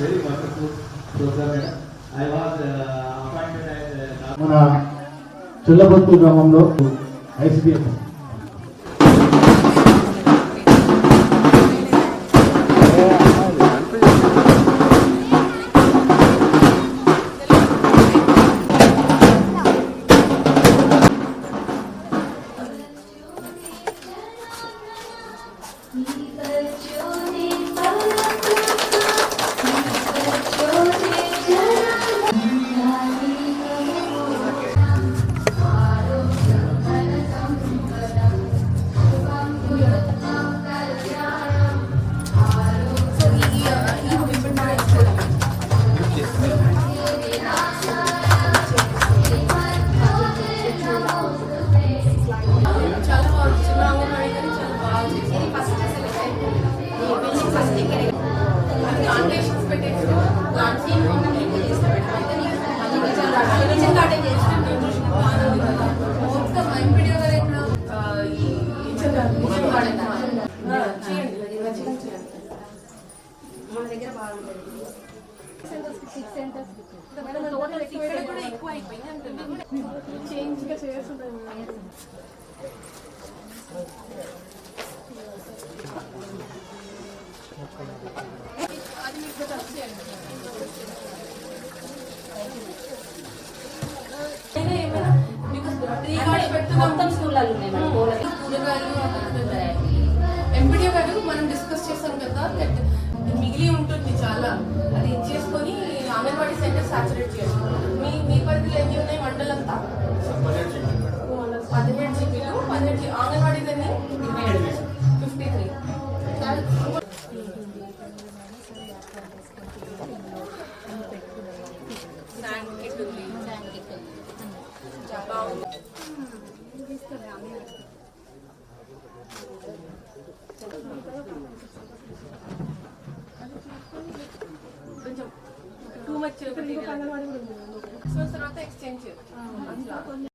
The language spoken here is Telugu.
Very wonderful programme madam I was appointed మన చిల్లబొత్తు గ్రామంలో ఐసిడిఎఫ్ మన దగ్గర బాగుంటుంది చేంజ్గా చేస్తుంటాను అది మీకు ఏమైనా మీకు మొత్తం స్కూళ్ళలో ఉన్నాయి కోళ్ళకి. కూరగాయలు ఎంపీడీ గారు మనం డిస్కస్ చేసాం కదా that మిగిలి ఉంటుంది చాలా. అది చేసుకొని అంగన్వాడీ సెంటర్ సాచురేట్ చేసుకోవాలి మీ మీ పరిధిలో ఎన్ని ఉన్నాయి మండలంతా? పదిహేడు జీబీలు పదిహేడు జీ- అంగన్వాడీ ఎన్ని? ఫిఫ్టీ త్రీ శాండ్ కిట్ ఉంది బాగుంది టూ మచ్ సో తర్వాత ఎక్స్చేంజ్